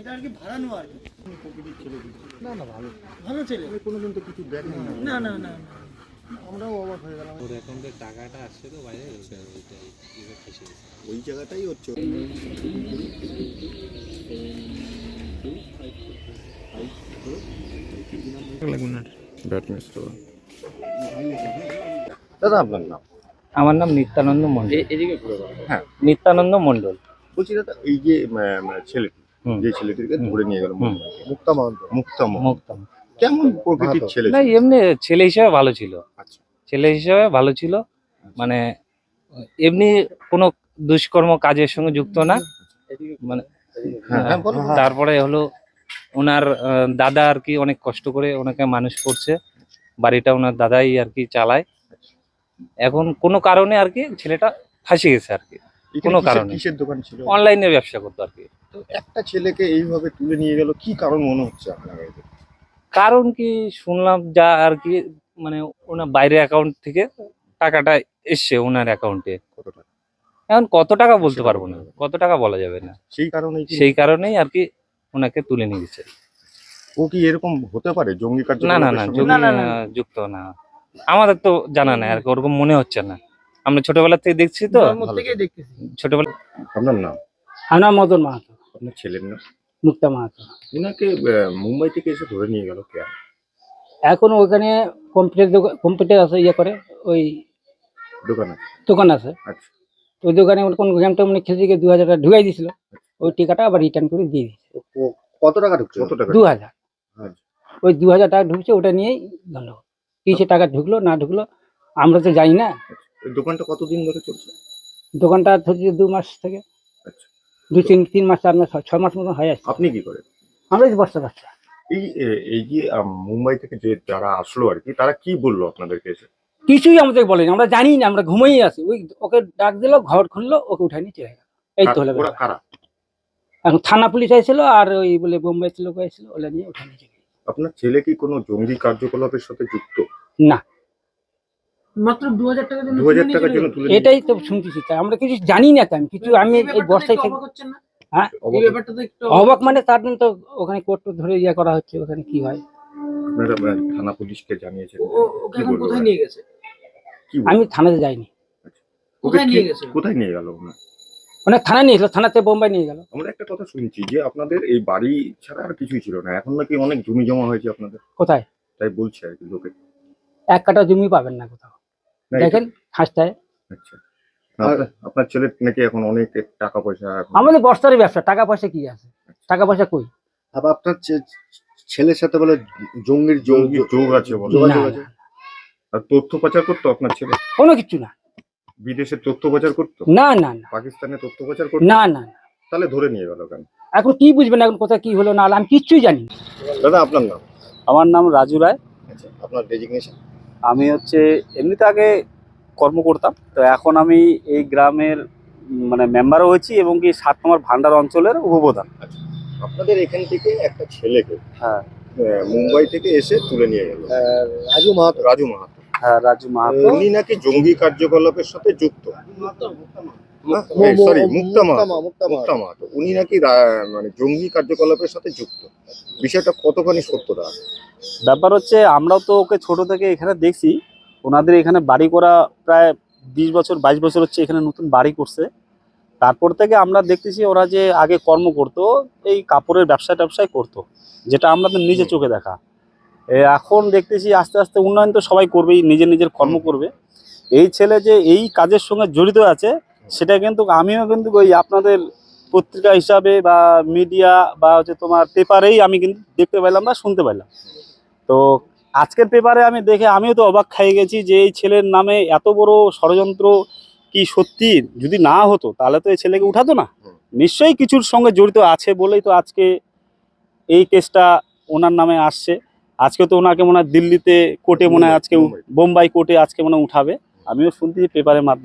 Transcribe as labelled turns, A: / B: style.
A: এটা আর কি ভাড়ানো আর কি।
B: প্রকৃতির ছেলে
C: না না ভালো।
A: ভালো ছেলে।
B: আমি কোনোদিন তো কিছু দেখেনি
A: না। না না না
B: আমরাও অবাক হয়ে গেলাম।
C: ওর অ্যাকাউন্টে টাকাটা আসছে তো বাইরে ওইটা ওইটাই এবার ফেসে গেছে।
B: ওই জায়গাটাই হচ্ছে। দাদা আপনার নাম?
D: আমার নাম নিত্যানন্দ মন্ডল
C: এদিকে
B: হ্যাঁ
D: নিত্যানন্দ মন্ডল
B: বলছি দাদা এই যে ছেলেটি। যে ছেলেটিকে ধরে নিয়ে গেল মুক্তা মহন্ত। মুক্তা
D: মুক্তম
B: কেমন প্রকৃতির ছেলে
D: না এমনি ছেলে হিসেবে ভালো ছিল।
B: আচ্ছা।
D: ছেলে হিসেবে ভালো ছিল। মানে এমনি কোনো দুষ্কর্ম কাজের সঙ্গে যুক্ত না। মানে
B: হ্যাঁ, হ্যাঁ,
D: তারপরে হলো ওনার দাদা আর কি অনেক কষ্ট করে ওনাকে মানুষ করছে। বাড়িটা ওনার দাদাই আর কি চালায়। এখন কোনো কারণে আর কি ছেলেটা ফাঁসি গেছে আর কি। কোনো কারণে।
B: কিসের দোকান ছিল?
D: অনলাইনে ব্যবসা করতো আর কি।
B: তো একটা ছেলেকে এইভাবে তুলে নিয়ে গেল কি কারণ মনে হচ্ছে আপনার
D: কারণ কি শুনলাম যা আর কি মানে ওনার বাইরে অ্যাকাউন্ট থেকে টাকাটা এসছে ওনার অ্যাকাউন্টে
B: কত টাকা?
D: এখন কত টাকা বলতে পারব না কত টাকা বলা যাবে না।
B: সেই কারণে
D: সেই কারণেই আর কি ওনাকে তুলে নিয়ে গেছে।
B: ও কি এরকম হতে পারে জঙ্গি কার্য
D: না না না যোগী,
A: না, না, না।
D: আহ, যুক্ত না। আমাদের তো জানা নাই আর কি ওরকম মনে হচ্ছে না। আমরা ছোটবেলা থেকে দেখছি তো। ছোটবেলা
B: আপনার নাম?
E: আমার মদন মাহাতো।
B: আপনার ছেলের নাম?
E: মুক্তা মাহাতো।
B: ওনাকে মুম্বাই থেকে এসে ধরে নিয়ে গেল
E: এখন ওখানে কম্পিউটার কম্পিউটার আছে ইয়ে করে ওই
B: দোকানে
E: দোকান আছে।
B: আচ্ছা।
E: ওই দোকানে কোন গেমটা মানে খেতে গিয়ে দু হাজার টাকা ঢুকাই দিয়েছিল ওই টাকাটা আবার রিটার্ন করে দিয়ে দিয়েছে।
B: কত টাকা ঢুকছে? কত টাকা?
E: দু হাজার।
B: আচ্ছা।
E: ওই দু হাজার টাকা ঢুকছে ওটা নিয়েই ধন্য কিসে টাকা ঢুকলো না ঢুকলো আমরা তো জানি না।
B: ওই দোকানটা কতদিন ধরে চলছে?
E: দোকানটা ধরছি দু মাস থেকে।
B: আচ্ছা।
E: দু তিন তিন মাস চার মাস ছ মাস মতন হয়ে যাচ্ছে
B: আপনি কি করেন?
E: আমরা এই বস্তা বাচ্চা।
B: এই এই যে মুম্বাই থেকে যে যারা আসলো আর কি তারা কি বলল আপনাদেরকে এসে?
E: কিছুই আমাদের বলেনি। আমরা জানি না আমরা ঘুমাই আছি। ওই ওকে ডাক দিল ঘর খুললো ওকে উঠাই নিয়ে চলে গেল। এই তো হলো
B: ওরা কারা?
E: এখন থানা পুলিশ আইছিল আর ওই বলে বোম্বাই ছিল আইছিল ওলা নিয়ে উঠে নিয়ে চলে
B: আপনার ছেলে কি কোনো জঙ্গি কার্যকলাপের সাথে যুক্ত?
E: না।
A: মাত্র দু হাজার টাকা
B: দু হাজার টাকার জন্য তুলে
E: এটাই তো শুনতেছি তাই আমরা কিছু জানি না তো আমি কিছু আমি এই বস্তায় থেকে। হ্যাঁ?
B: অবাক-
A: ব্যাপারটা একটু
E: অবাক মানে তার জন্য তো ওখানে কোর্ট ধরে ইয়ে করা হচ্ছে ওখানে কি হয়?
B: আপনারা থানা পুলিশকে জানিয়েছেন।
A: কোথায় নিয়ে গেছে?
E: আমি থানাতে যাইনি।
A: কোথায় নিয়ে গেছে?
B: কোথায় নিয়ে গেল
E: মানে থানা নিয়ে গেলো থানাতে বোম্বাই নিয়ে গেল।
B: আমরা একটা কথা শুনছি যে আপনাদের এই বাড়ি ছাড়া আর কিছুই ছিল না এখন নাকি অনেক জমি জমা হয়েছে আপনাদের।
E: কোথায়?
B: তাই বলছে আর কি লোকে।
E: এক কাটা জমি পাবেন না কোথাও। দেখেন হাসটায়
B: আচ্ছা। আপনার- আপনার ছেলে নাকি এখন অনেক টাকা পয়সা
E: আমাদের বস্তারই ব্যবসা টাকা পয়সা কি আছে? টাকা পয়সা কই?
F: আবার আপনার ছেলের সাথে বলে জঙ্গির যোগ
B: আছে বলে।
F: যোগাযোগ
E: না,
F: আছে?
B: আর তথ্য পাচার করতো আপনার ছেলে?
E: কোনো কিছু না।
B: বিদেশে তথ্য পাচার করতো?
E: না না না।
B: পাকিস্তানে তথ্য পাচার করতো?
E: না না না।
B: তাহলে ধরে নিয়ে গেল কেন?
E: এখন কি বুঝবেন এখন কোথায় কি হলো না হলো, আমি কিচ্ছুই জানি না।
B: দাদা আপনার নাম?
G: আমার নাম রাজু রায়।
B: আচ্ছা আপনার ডেজিগনেশন?
G: আমি হচ্ছে এমনিতে আগে কর্ম করতাম তো এখন আমি এই গ্রামের মানে মেম্বারও হয়েছি এবং কি সাত নম্বর ভান্ডার অঞ্চলের উপপ্রধান।
B: আপনাদের এখান থেকে একটা ছেলেকে
G: হ্যাঁ।
B: মুম্বাই থেকে এসে তুলে নিয়ে গেল।
F: রাজু মাহাতো।
B: রাজু মাহাতো।
G: হ্যাঁ রাজু মাহাতো।
B: উনি নাকি জঙ্গি কার্যকলাপের সাথে যুক্ত। সরি উনি নাকি মানে জঙ্গি কার্যকলাপের সাথে যুক্ত। বিষয়টা কতখানি সত্যতা?
G: ব্যাপার হচ্ছে আমরাও তো ওকে ছোট থেকে এখানে দেখছি। ওনাদের এখানে বাড়ি করা প্রায় বিশ বছর বাইশ বছর হচ্ছে এখানে নতুন বাড়ি করছে। তারপর থেকে আমরা দেখতেছি ওরা যে আগে কর্ম করতো এই কাপড়ের ব্যবসা ট্যাবসায় করতো যেটা আমাদের নিজে চোখে দেখা। এ, এখন দেখতেছি আস্তে আস্তে উন্নয়ন তো সবাই করবেই নিজের নিজের কর্ম করবে। এই ছেলে যে এই কাজের সঙ্গে জড়িত আছে সেটা কিন্তু আমিও কিন্তু ওই আপনাদের পত্রিকা হিসাবে বা মিডিয়া বা হচ্ছে তোমার পেপারেই আমি কিন্তু দেখতে পেলাম বা শুনতে পেলাম তো আজকের পেপারে আমি দেখে আমিও তো অবাক খাই গেছি যে এই ছেলের নামে এত বড় ষড়যন্ত্র কি সত্যি? যদি না হতো তাহলে তো এই ছেলেকে উঠাতো না। নিশ্চয়ই কিছুর সঙ্গে জড়িত আছে বলেই তো আজকে এই কেসটা ওনার নামে আসছে। আজকে তো ওনাকে মনে হয় দিল্লিতে কোর্টে মনে হয় আজকে বোম্বাই কোর্টে আজকে মনে উঠাবে। আমিও শুনতেছি পেপারের মাধ্যমে।